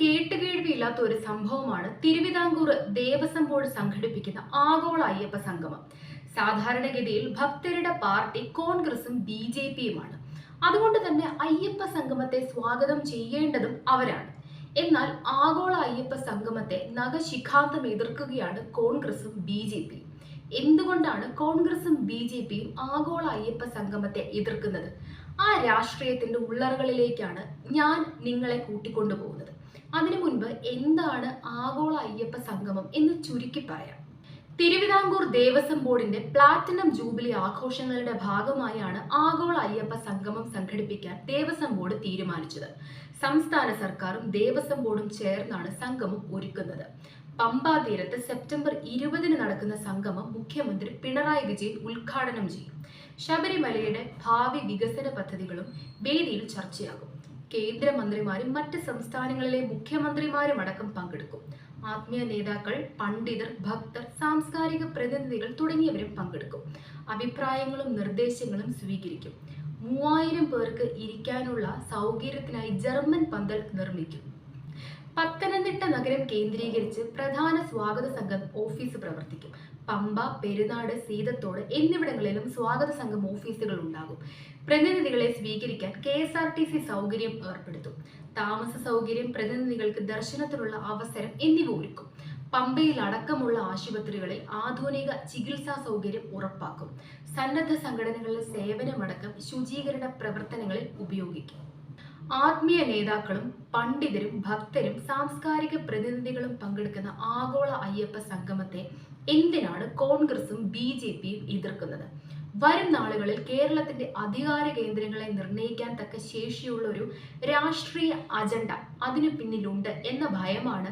കേട്ടുകേഴ്വിയില്ലാത്ത ഒരു സംഭവമാണ് തിരുവിതാംകൂർ ദേവസ്വം ബോർഡ് സംഘടിപ്പിക്കുന്ന ആഗോള അയ്യപ്പ സംഗമം. സാധാരണഗതിയിൽ ഭക്തരുടെ പാർട്ടി കോൺഗ്രസും ബി ജെ പിയുമാണ്. അതുകൊണ്ട് തന്നെ അയ്യപ്പ സംഗമത്തെ സ്വാഗതം ചെയ്യേണ്ടതും അവരാണ്. എന്നാൽ ആഗോള അയ്യപ്പ സംഗമത്തെ നഖശിഖാന്തം എതിർക്കുകയാണ് കോൺഗ്രസും ബി ജെ പിയും എന്തുകൊണ്ടാണ് കോൺഗ്രസും ബി ജെ പിയും ആഗോള അയ്യപ്പ സംഗമത്തെ എതിർക്കുന്നത്? ആ രാഷ്ട്രീയത്തിന്റെ ഉള്ളറകളിലേക്കാണ് ഞാൻ നിങ്ങളെ കൂട്ടിക്കൊണ്ടുപോകുന്നത്. അതിനു മുൻപ് എന്താണ് ആഗോള അയ്യപ്പ സംഗമം എന്ന് ചുരുക്കി പറയാം. തിരുവിതാംകൂർ ദേവസ്വം ബോർഡിന്റെ പ്ലാറ്റിനം ജൂബിലി ആഘോഷങ്ങളുടെ ഭാഗമായാണ് ആഗോള അയ്യപ്പ സംഗമം സംഘടിപ്പിക്കാൻ ദേവസ്വം ബോർഡ് തീരുമാനിച്ചത്. സംസ്ഥാന സർക്കാരും ദേവസ്വം ബോർഡും ചേർന്നാണ് സംഗമം ഒരുക്കുന്നത്. പമ്പാ തീരത്ത് സെപ്റ്റംബർ ഇരുപതിന് നടക്കുന്ന സംഗമം മുഖ്യമന്ത്രി പിണറായി വിജയൻ ഉദ്ഘാടനം ചെയ്യും. ശബരിമലയുടെ ഭാവി വികസന പദ്ധതികളും വേദിയിൽ ചർച്ചയാകും. കേന്ദ്രമന്ത്രിമാരും മറ്റ് സംസ്ഥാനങ്ങളിലെ മുഖ്യമന്ത്രിമാരും അടക്കം പങ്കെടുക്കും. ആത്മീയ നേതാക്കൾ പണ്ഡിതർ ഭക്തർ സാംസ്കാരിക പ്രതിനിധികൾ തുടങ്ങിയവരും പങ്കെടുക്കും. അഭിപ്രായങ്ങളും നിർദ്ദേശങ്ങളും സ്വീകരിക്കും. മൂവായിരം പേർക്ക് ഇരിക്കാനുള്ള സൗകര്യത്തിനായി ജർമ്മൻ പന്തൽ നിർമ്മിക്കും. പത്തനംതിട്ട നഗരം കേന്ദ്രീകരിച്ച് പ്രധാന സ്വാഗത സംഘം ഓഫീസ് പ്രവർത്തിക്കും. പമ്പ പെരുന്നാട് സീതത്തോട് എന്നിവിടങ്ങളിലും സ്വാഗത സംഘം ഓഫീസുകൾ ഉണ്ടാകും. പ്രതിനിധികളെ സ്വീകരിക്കാൻ K S R T C സൗകര്യം ഏർപ്പെടുത്തും. താമസ സൗകര്യം പ്രതിനിധികൾക്ക് ദർശനത്തിനുള്ള അവസരം എന്നിവ ഒരുക്കും. പമ്പയിൽ അടക്കമുള്ള ആശുപത്രികളിൽ ആധുനിക ചികിത്സാ സൗകര്യം ഉറപ്പാക്കും. സന്നദ്ധ സംഘടനകളുടെ സേവനമടക്കം ശുചീകരണ പ്രവർത്തനങ്ങളിൽ ഉപയോഗിക്കും. ആത്മീയ നേതാക്കളും പണ്ഡിതരും ഭക്തരും സാംസ്കാരിക പ്രതിനിധികളും പങ്കെടുക്കുന്ന ആഗോള അയ്യപ്പ സംഗമത്തെ എന്തിനാണ് കോൺഗ്രസും ബി ജെ പിയും എതിർക്കുന്നത്? വരും നാളുകളിൽ കേരളത്തിന്റെ അധികാര കേന്ദ്രങ്ങളെ നിർണയിക്കാൻ തക്ക ശേഷിയുള്ള ഒരു രാഷ്ട്രീയ അജണ്ട അതിനു പിന്നിലുണ്ട് എന്ന ഭയമാണ്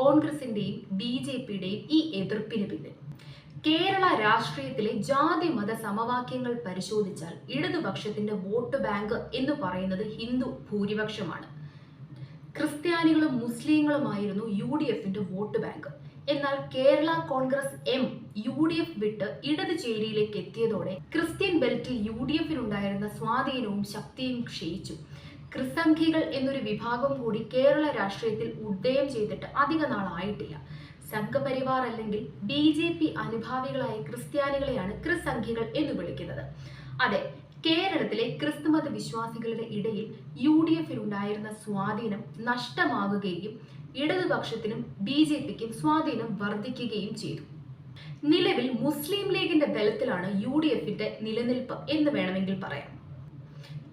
കോൺഗ്രസിന്റെയും ബി ജെ പിയുടെയും ഈ എതിർപ്പിന് പിന്നിൽ. കേരള രാഷ്ട്രീയത്തിലെ ജാതി മത സമവാക്യങ്ങൾ പരിശോധിച്ചാൽ ഇടതുപക്ഷത്തിന്റെ വോട്ട് ബാങ്ക് എന്ന് പറയുന്നത് ഹിന്ദു ഭൂരിപക്ഷമാണ്. ക്രിസ്ത്യാനികളും മുസ്ലിങ്ങളുമായിരുന്നു യു ഡി എഫിന്റെ വോട്ട് ബാങ്ക്. എന്നാൽ Kerala Congress M U D F വിട്ട് ഇടത് ചേരിയിലേക്ക് എത്തിയതോടെ ക്രിസ്ത്യൻ ബെൽറ്റിൽ യു ഡി എഫിനുണ്ടായിരുന്ന സ്വാധീനവും ശക്തിയും ക്ഷയിച്ചു. ക്രിസംഖികൾ എന്നൊരു വിഭാഗം കൂടി കേരള രാഷ്ട്രീയത്തിൽ ഉദയം ചെയ്തിട്ട് അധിക നാളായിട്ടില്ല. സംഘപരിവാർ അല്ലെങ്കിൽ ബി ജെ പി അനുഭാവികളായ ക്രിസ്ത്യാനികളെയാണ് ക്രിസംഖികൾ എന്ന് വിളിക്കുന്നത്. അതെ കേരളത്തിലെ ക്രിസ്തുമത വിശ്വാസികളുടെ ഇടയിൽ യു ഡി എഫിലുണ്ടായിരുന്ന സ്വാധീനം നഷ്ടമാകുകയും ഇടതുപക്ഷത്തിനും ബി ജെ പിക്കും സ്വാധീനം വർദ്ധിക്കുകയും ചെയ്തു. നിലവിൽ മുസ്ലിം ലീഗിന്റെ ബലത്തിലാണ് യു ഡി എഫിന്റെ നിലനിൽപ്പ് എന്ന് വേണമെങ്കിൽ പറയാം.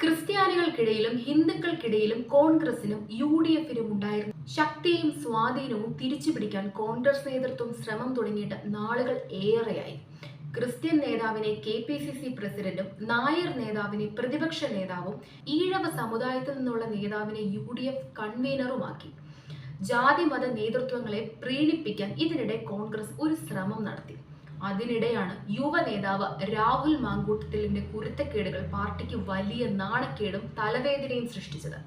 ക്രിസ്ത്യാനികൾക്കിടയിലും ഹിന്ദുക്കൾക്കിടയിലും കോൺഗ്രസിനും യു ഡി എഫിനും ഉണ്ടായിരുന്ന ശക്തിയും സ്വാധീനവും തിരിച്ചുപിടിക്കാൻ കോൺഗ്രസ് നേതൃത്വം ശ്രമം തുടങ്ങിയിട്ട് നാളുകൾ ഏറെയായി. ക്രിസ്ത്യൻ നേതാവിനെ കെ പി സി സി പ്രസിഡന്റും നായർ നേതാവിനെ പ്രതിപക്ഷ നേതാവും ഈഴവ സമുദായത്തിൽ നിന്നുള്ള നേതാവിനെ യു ഡി എഫ് കൺവീനറുമാക്കി. ജാതി മത നേതൃത്വങ്ങളെ പ്രീണിപ്പിക്കാൻ ഇതിനിടെ കോൺഗ്രസ് ഒരു ശ്രമം നടത്തി. അതിനിടെയാണ് യുവ നേതാവ് രാഹുൽ മാങ്കൂട്ടത്തിലിന്റെ കുരുത്തക്കേടുകൾ പാർട്ടിക്ക് വലിയ നാണക്കേടും തലവേദനയും സൃഷ്ടിച്ചത്.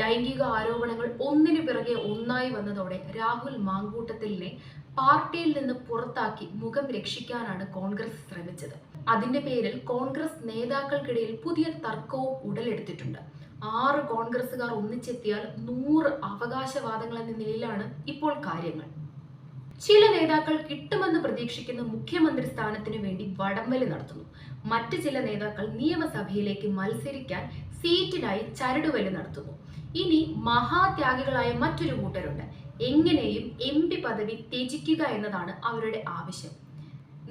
ലൈംഗിക ആരോപണങ്ങൾ ഒന്നിനു പിറകെ ഒന്നായി വന്നതോടെ രാഹുൽ മാങ്കൂട്ടത്തിലിനെ പാർട്ടിയിൽ നിന്ന് പുറത്താക്കി മുഖം രക്ഷിക്കാനാണ് കോൺഗ്രസ് ശ്രമിച്ചത്. അതിന്റെ പേരിൽ കോൺഗ്രസ് നേതാക്കൾക്കിടയിൽ പുതിയ തർക്കവും ഉടലെടുത്തിട്ടുണ്ട്. ആറ് കോൺഗ്രസുകാർ ഒന്നിച്ചെത്തിയാൽ നൂറ് അവകാശവാദങ്ങൾ എന്ന നിലയിലാണ് ഇപ്പോൾ കാര്യങ്ങൾ. ചില നേതാക്കൾ കിട്ടുമെന്ന് പ്രതീക്ഷിക്കുന്ന മുഖ്യമന്ത്രി സ്ഥാനത്തിനു വേണ്ടി വടംവലി നടത്തുന്നു. മറ്റ് ചില നേതാക്കൾ നിയമസഭയിലേക്ക് മത്സരിക്കാൻ സീറ്റിനായി ചരടുവലി നടത്തുന്നു. ഇനി മഹാത്യാഗികളായ മറ്റൊരു കൂട്ടരുണ്ട്. എങ്ങനെയും എം പി പദവി ത്യജിക്കുക എന്നതാണ് അവരുടെ ആവശ്യം.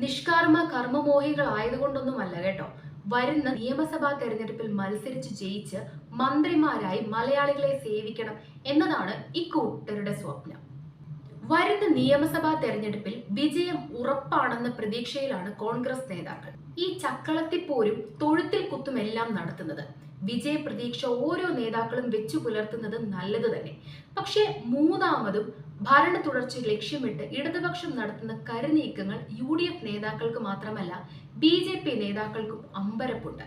നിഷ്കർമ്മ കർമ്മമോഹികളായതുകൊണ്ടൊന്നുമല്ല കേട്ടോ. വരുന്ന നിയമസഭാ തെരഞ്ഞെടുപ്പിൽ മത്സരിച്ച് ജയിച്ച് മന്ത്രിമാരായി മലയാളികളെ സേവിക്കണം എന്നതാണ് ഇക്കൂട്ടരുടെ സ്വപ്നം. വരുന്ന നിയമസഭാ തെരഞ്ഞെടുപ്പിൽ വിജയം ഉറപ്പാണെന്ന പ്രതീക്ഷയിലാണ് കോൺഗ്രസ് നേതാക്കൾ. ഈ ചക്കളത്തിപ്പോരും തൊഴുത്തിൽ കുത്തുമെല്ലാം നടത്തുന്നത്. വിജയ പ്രതീക്ഷ ഓരോ നേതാക്കളും വെച്ചു പുലർത്തുന്നത് നല്ലത് തന്നെ. പക്ഷേ മൂന്നാമതും ഭരണ തുടർച്ച ലക്ഷ്യമിട്ട് ഇടതുപക്ഷം നടത്തുന്ന കരുനീക്കങ്ങൾ യു ഡി എഫ് നേതാക്കൾക്ക് മാത്രമല്ല ബി ജെ പി നേതാക്കൾക്കും അമ്പരപ്പുണ്ട്.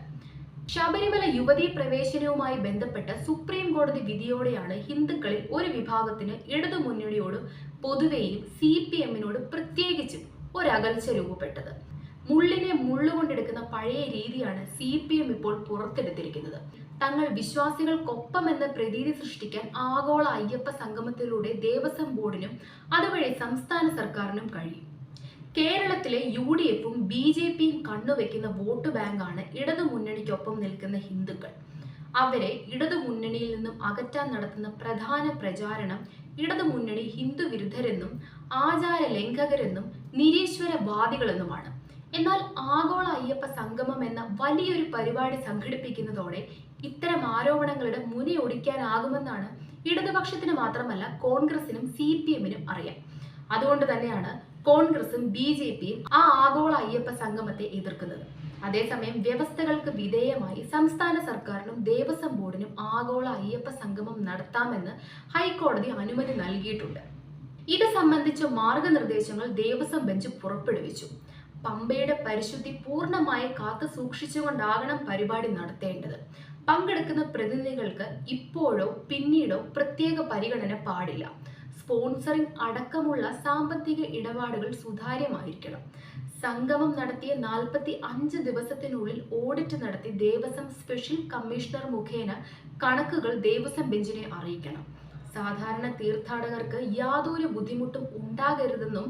ശബരിമല യുവതീ പ്രവേശനവുമായി ബന്ധപ്പെട്ട സുപ്രീം കോടതി വിധിയോടെയാണ് ഹിന്ദുക്കളിൽ ഒരു വിഭാഗത്തിന് ഇടതു മുന്നണിയോട് പൊതുവെയും സി പി എമ്മിനോട് പ്രത്യേകിച്ചും ഒരകൽച്ച രൂപപ്പെട്ടത്. മുള്ളിനെ മുള്ളുകൊണ്ടെടുക്കുന്ന പഴയ രീതിയാണ് സി പി എം ഇപ്പോൾ പുറത്തെടുത്തിരിക്കുന്നത്. തങ്ങൾ വിശ്വാസികൾക്കൊപ്പം എന്ന പ്രതീതി സൃഷ്ടിക്കാൻ ആഗോള അയ്യപ്പ സംഗമത്തിലൂടെ ദേവസ്വം ബോർഡിനും അതുവഴി സംസ്ഥാന സർക്കാരിനും കഴിയും. കേരളത്തിലെ യു ഡി എഫും ബി ജെ പിയും കണ്ണുവെക്കുന്ന വോട്ട് ബാങ്കാണ് ഇടതു മുന്നണിക്കൊപ്പം നിൽക്കുന്ന ഹിന്ദുക്കൾ. അവരെ ഇടതു മുന്നണിയിൽ നിന്നും അകറ്റാൻ നടത്തുന്ന പ്രധാന പ്രചാരണം ഇടതു മുന്നണി ഹിന്ദു വിരുദ്ധരെന്നും ആചാര ലംഘകരെന്നും നിരീശ്വരവാദികളെന്നുമാണ്. എന്നാൽ ആഗോള അയ്യപ്പ സംഗമം എന്ന വലിയൊരു പരിപാടി സംഘടിപ്പിക്കുന്നതോടെ ഇത്തരം ആരോപണങ്ങളുടെ മുനി ഒടിക്കാനാകുമെന്നാണ് ഇടതുപക്ഷത്തിന് മാത്രമല്ല കോൺഗ്രസിനും സി പി എമ്മിനും അറിയാം. അതുകൊണ്ട് തന്നെയാണ് കോൺഗ്രസും ബി ജെ പിയും ആ ആഗോള അയ്യപ്പ സംഗമത്തെ എതിർക്കുന്നത്. അതേസമയം വ്യവസ്ഥകൾക്ക് വിധേയമായി സംസ്ഥാന സർക്കാരിനും ദേവസ്വം ബോർഡിനും ആഗോള അയ്യപ്പ സംഗമം നടത്താമെന്ന് ഹൈക്കോടതി അനുമതി നൽകിയിട്ടുണ്ട്. ഇത് സംബന്ധിച്ച മാർഗനിർദ്ദേശങ്ങൾ ദേവസ്വം ബെഞ്ച് പുറപ്പെടുവിച്ചു. പമ്പയുടെ പരിശുദ്ധി പൂർണമായി കാത്തു സൂക്ഷിച്ചുകൊണ്ടാകണം പരിപാടി നടത്തേണ്ടത്. പങ്കെടുക്കുന്ന പ്രതിനിധികൾക്ക് ഇപ്പോഴോ പിന്നീടോ പ്രത്യേക പരിഗണന പാടില്ല. സ്പോൺസറിംഗ് അടക്കമുള്ള സാമ്പത്തിക ഇടപാടുകൾ സുതാര്യമായിരിക്കണം. സംഗമം നടത്തിയ നാൽപ്പത്തി അഞ്ച് ദിവസത്തിനുള്ളിൽ ഓഡിറ്റ് നടത്തി ദേവസ്വം സ്പെഷ്യൽ കമ്മീഷണർ മുഖേന കണക്കുകൾ ദേവസ്വം ബെഞ്ചിനെ അറിയിക്കണം. സാധാരണ തീർത്ഥാടകർക്ക് യാതൊരു ബുദ്ധിമുട്ടും ഉണ്ടാകരുതെന്നും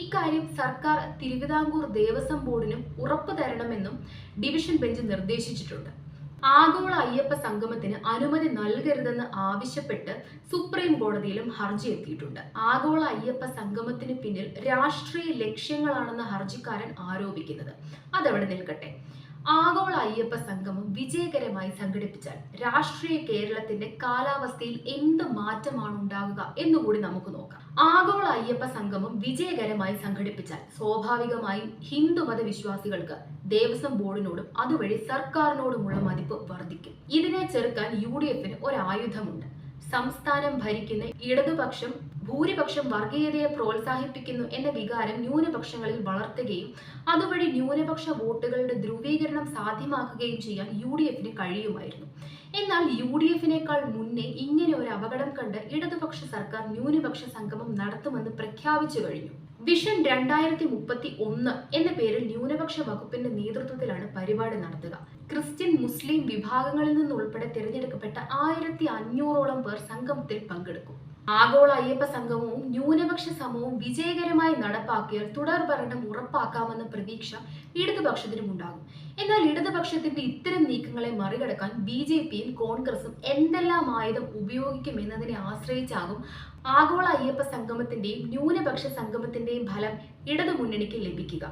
ഇക്കാര്യം സർക്കാർ തിരുവിതാംകൂർ ദേവസ്വം ബോർഡിനും ഉറപ്പു തരണമെന്നും ഡിവിഷൻ ബെഞ്ച് നിർദ്ദേശിച്ചിട്ടുണ്ട്. ആഗോള അയ്യപ്പ സംഗമത്തിന് അനുമതി നൽകരുതെന്ന് ആവശ്യപ്പെട്ട് സുപ്രീം കോടതിയിലും ഹർജി എത്തിയിട്ടുണ്ട്. ആഗോള അയ്യപ്പ സംഗമത്തിന് പിന്നിൽ രാഷ്ട്രീയ ലക്ഷ്യങ്ങളാണെന്ന് ഹർജിക്കാരൻ ആരോപിക്കുന്നത്. അതവിടെ നിൽക്കട്ടെ. ആഗോള അയ്യപ്പ സംഗമം വിജയകരമായി സംഘടിപ്പിച്ചാൽ രാഷ്ട്രീയ കേരളത്തിന്റെ കാലാവസ്ഥയിൽ എന്ത് മാറ്റമാണ് ഉണ്ടാകുക എന്നുകൂടി നമുക്ക് നോക്കാം. ആഗോള അയ്യപ്പ സംഗമം വിജയകരമായി സംഘടിപ്പിച്ചാൽ സ്വാഭാവികമായും ഹിന്ദുമത വിശ്വാസികൾക്ക് ദേവസ്വം ബോർഡിനോടും അതുവഴി സർക്കാരിനോടുമുള്ള മതിപ്പ് വർദ്ധിക്കും. ഇതിനെ ചെറുക്കാൻ യു ഡി എഫിന് ഒരു ആയുധമുണ്ട് സംസ്ഥാനം ഭരിക്കുന്ന ഇടതുപക്ഷം ഭൂരിപക്ഷം വർഗീയതയെ പ്രോത്സാഹിപ്പിക്കുന്നു എന്ന വികാരം ന്യൂനപക്ഷങ്ങളിൽ വളർത്തുകയും അതുവഴി ന്യൂനപക്ഷ വോട്ടുകളുടെ ധ്രുവീകരണം സാധ്യമാക്കുകയും ചെയ്യാൻ യു ഡി എഫിന് കഴിയുമായിരുന്നു. എന്നാൽ യു ഡി എഫിനേക്കാൾ മുന്നേ ഇങ്ങനെ ഒരു അപകടം കണ്ട് ഇടതുപക്ഷ സർക്കാർ ന്യൂനപക്ഷ സംഗമം നടത്തുമെന്ന് പ്രഖ്യാപിച്ചു കഴിഞ്ഞു. വിഷൻ രണ്ടായിരത്തി മുപ്പത്തി ഒന്ന് എന്ന പേരിൽ ന്യൂനപക്ഷ വകുപ്പിന്റെ നേതൃത്വത്തിലാണ് പരിപാടി നടത്തുക. ക്രിസ്ത്യൻ മുസ്ലിം വിഭാഗങ്ങളിൽ നിന്നുൾപ്പെടെ തിരഞ്ഞെടുക്കപ്പെട്ട ആയിരത്തി അഞ്ഞൂറോളം പേർ സംഗമത്തിൽ പങ്കെടുക്കും. ആഗോള അയ്യപ്പ സംഗമവും ന്യൂനപക്ഷ സമൂഹവും വിജയകരമായി നടപ്പാക്കിയാൽ തുടർ ഭരണം ഉറപ്പാക്കാമെന്ന പ്രതീക്ഷ ഇടതുപക്ഷത്തിനും ഉണ്ടാകും. എന്നാൽ ഇടതുപക്ഷത്തിന്റെ ഇത്തരം നീക്കങ്ങളെ മറികടക്കാൻ ബി ജെ പിയും കോൺഗ്രസും എന്തെല്ലാം ആയുധം ഉപയോഗിക്കുമെന്നതിനെ ആശ്രയിച്ചാകും ആഗോള അയ്യപ്പ സംഗമത്തിന്റെയും ന്യൂനപക്ഷ സംഗമത്തിന്റെയും ഫലം ഇടതുമുന്നണിക്ക് ലഭിക്കുക.